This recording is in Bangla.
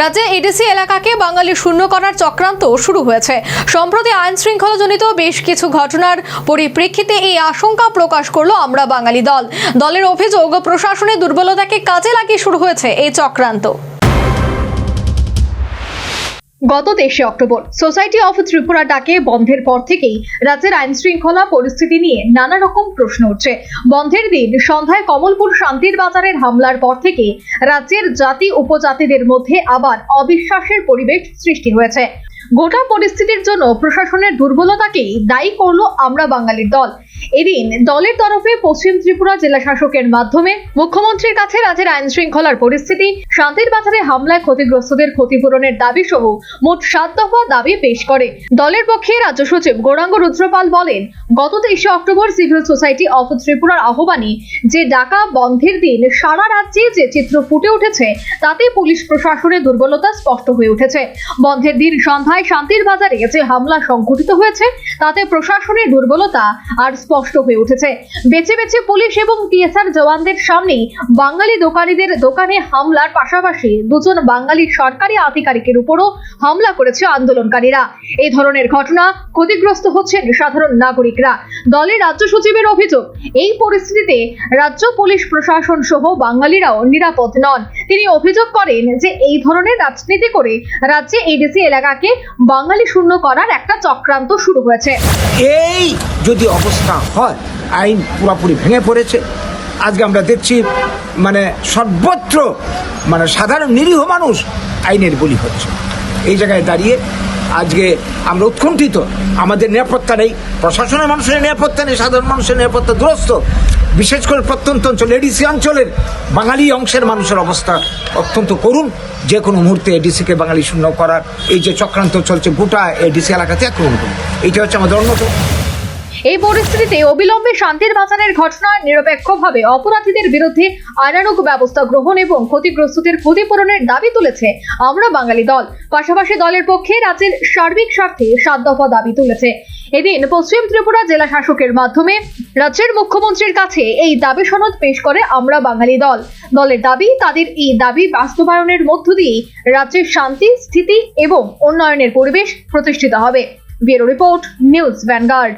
রাজ্যে এডিসি এলাকাকে বাঙালি শূন্য করার চক্রান্ত শুরু হয়েছে। সম্প্রতি আইন শৃঙ্খলাজনিত বেশ কিছু ঘটনার পরিপ্রেক্ষিতে এই আশঙ্কা প্রকাশ করল আমরা বাঙালি দল। দলের অভিযোগ, প্রশাসনের দুর্বলতাকে কাজে লাগিয়ে শুরু হয়েছে এই চক্রান্ত। গত তেইশে অক্টোবর সোসাইটি অফ ত্রিপুরা ডাকে বন্ধের পর থেকেই রাজ্যের আইন শৃঙ্খলা পরিস্থিতি নিয়ে নানা রকম প্রশ্ন উঠছে। বন্ধের দিন সন্ধ্যায় কমলপুর শান্তির বাজারের হামলার পর থেকে রাজ্যের জাতি উপজাতিদের মধ্যে আবার অবিশ্বাসের পরিবেশ সৃষ্টি হয়েছে। গোটা পরিস্থিতির জন্য প্রশাসনের দুর্বলতাকেই দায়ী করল আমরা বাঙালির দল। এদিন দলের তরফে পশ্চিম ত্রিপুরা জেলা শাসকের মাধ্যমে মুখ্যমন্ত্রীর কাছে রাজ্যের আইন শৃঙ্খলার পরিস্থিতি, শান্তির বাজারে হামলায় ক্ষতিগ্রস্তদের ক্ষতিপূরণের দাবি সহ মোট সাত দফা দাবি পেশ করে। দলের পক্ষে রাজ্য সচিব গৌরাঙ্গ রুদ্রপাল বলেন, গত তেইশে অক্টোবর সিভিল সোসাইটি অফ ত্রিপুরার আহ্বানে যে ডাকা বন্ধের দিন সারা রাজ্যে যে চিত্র ফুটে উঠেছে, তাতে পুলিশ প্রশাসনের দুর্বলতা স্পষ্ট হয়ে উঠেছে। বন্ধের দিন সন্ধ্যায় শান্তির বাজারে যে হামলা সংঘটিত হয়েছে, তাতে প্রশাসনের দুর্বলতা আর স্পষ্ট হয়ে উঠেছে। বেছে বেছে পুলিশ এবং টিএসআর জওয়ানদের সামনেই বাঙালি দোকানিদের দোকানে হামলার পাশাপাশি দুজন বাঙালি সরকারি আধিকারিকের উপরও হামলা করেছে আন্দোলনকারীরা। এই ধরনের ঘটনা ক্ষতিগ্রস্ত হচ্ছেন সাধারণ নাগরিকরা। দলের রাজ্য সচিবের অভিযোগ, এই পরিস্থিতিতে রাজ্য পুলিশ প্রশাসন সহ বাঙালিরাও নিরাপদ নন। তিনি অভিযোগ করেন যে এই ধরনের রাজনীতি করে রাজ্যে এডিসি এলাকাকে বাঙালি শূন্য করার একটা চক্রান্ত শুরু হয়েছে। এই যদি অবস্থা হয়। আইন পুরোপুরি ভেঙে পড়েছে। আজকে আমরা দেখছি মানে সর্বত্র মানে সাধারণ নিরীহ মানুষ আইনের বলি হচ্ছে। এই জায়গায় দাঁড়িয়ে আজকে আমরা উৎকণ্ঠিত। আমাদের নিরাপত্তা নেই। প্রশাসনের মানুষের নিরাপত্তা নেই, সাধারণ মানুষের নিরাপত্তা দুরস্ত। বিশেষ করে প্রত্যন্ত অঞ্চল এডিসি অঞ্চলের বাঙালি অংশের মানুষের অবস্থা অত্যন্ত করুণ। যে কোনো মুহূর্তে এডিসিকে বাঙালি শূন্য করার এই যে চক্রান্ত চলছে, গোটা এডিসি এলাকাতে আক্রমণ করুন এইটা হচ্ছে আমাদের অন্যতম। এই পরিস্থিতিতে অবিলম্বে শান্তির বাজারের ঘটনায় নিরপেক্ষভাবে অপরাধীদের বিরুদ্ধে আইনানুগ ব্যবস্থা গ্রহণ এবং ক্ষতিগ্রস্তদের ক্ষতিপূরণের দাবি তুলেছে আমরা বাঙালি দল। পাশাপাশি দলের পক্ষে রাজ্যের সার্বিক স্বার্থে সাত দফা দাবি তুলেছে। এদিন পশ্চিম ত্রিপুরা জেলা শাসকের মাধ্যমে রাজ্যের মুখ্যমন্ত্রীর কাছে এই দাবি সনদ পেশ করে আমরা বাঙালি দল। দলের দাবি, তাদের এই দাবি বাস্তবায়নের মধ্য দিয়ে রাজ্যের শান্তি, স্থিতি এবং উন্নয়নের পরিবেশ প্রতিষ্ঠিত হবে। Bureau report, news Vanguard.